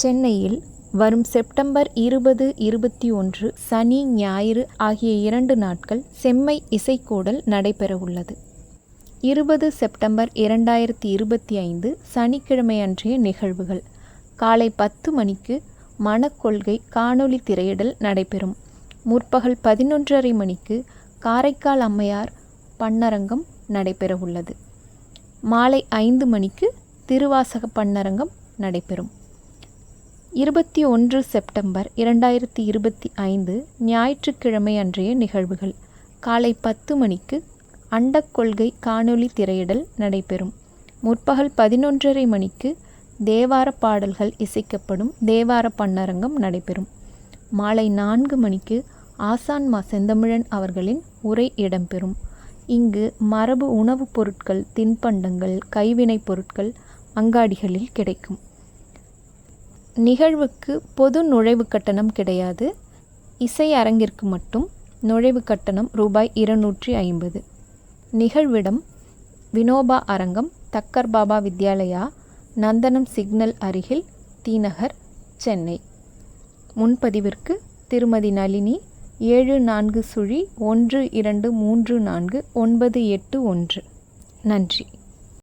சென்னையில் வரும் செப்டம்பர் இருபது இருபத்தி ஒன்று சனி ஞாயிறு ஆகிய இரண்டு நாட்கள் செம்மை இசைக்கூடல் நடைபெறவுள்ளது. இருபது செப்டம்பர் இரண்டாயிரத்தி இருபத்தி ஐந்து சனிக்கிழமை அன்றைய நிகழ்வுகள். காலை பத்து மணிக்கு மனக்கொள்கை காணொளி திரையிடல் நடைபெறும். முற்பகல் பதினொன்றரை மணிக்கு காரைக்கால் அம்மையார் பன்னரங்கம் நடைபெறவுள்ளது. மாலை ஐந்து மணிக்கு திருவாசக பன்னரங்கம் நடைபெறும். இருபத்தி ஒன்று செப்டம்பர் இரண்டாயிரத்தி இருபத்தி ஐந்து ஞாயிற்றுக்கிழமை அன்றைய நிகழ்வுகள். காலை பத்து மணிக்கு அண்டக்கொள்கை காணொளி திரையிடல் நடைபெறும். முற்பகல் பதினொன்றரை மணிக்கு தேவார பாடல்கள் இசைக்கப்படும் தேவார பன்னரங்கம் நடைபெறும். மாலை நான்கு மணிக்கு ஆசான் மா செந்தமிழன் அவர்களின் உரை இடம்பெறும். இங்கு மரபு உணவுப் பொருட்கள் தின்பண்டங்கள் கைவினைப் பொருட்கள் அங்காடிகளில் கிடைக்கும். நிகழ்வுக்கு பொது நுழைவு கட்டணம் கிடையாது. இசை அரங்கிற்கு மட்டும் நுழைவு கட்டணம் ரூபாய் இருநூற்றி ஐம்பது. நிகழ்விடம் வினோபா அரங்கம் தக்கர் பாபா வித்யாலயா நந்தனம் சிக்னல் அருகில் தீநகர் சென்னை. முன்பதிவிற்கு திருமதி நளினி ஏழு நான்கு சுழி ஒன்று இரண்டு மூன்று நான்கு ஒன்பது எட்டு ஒன்று. நன்றி.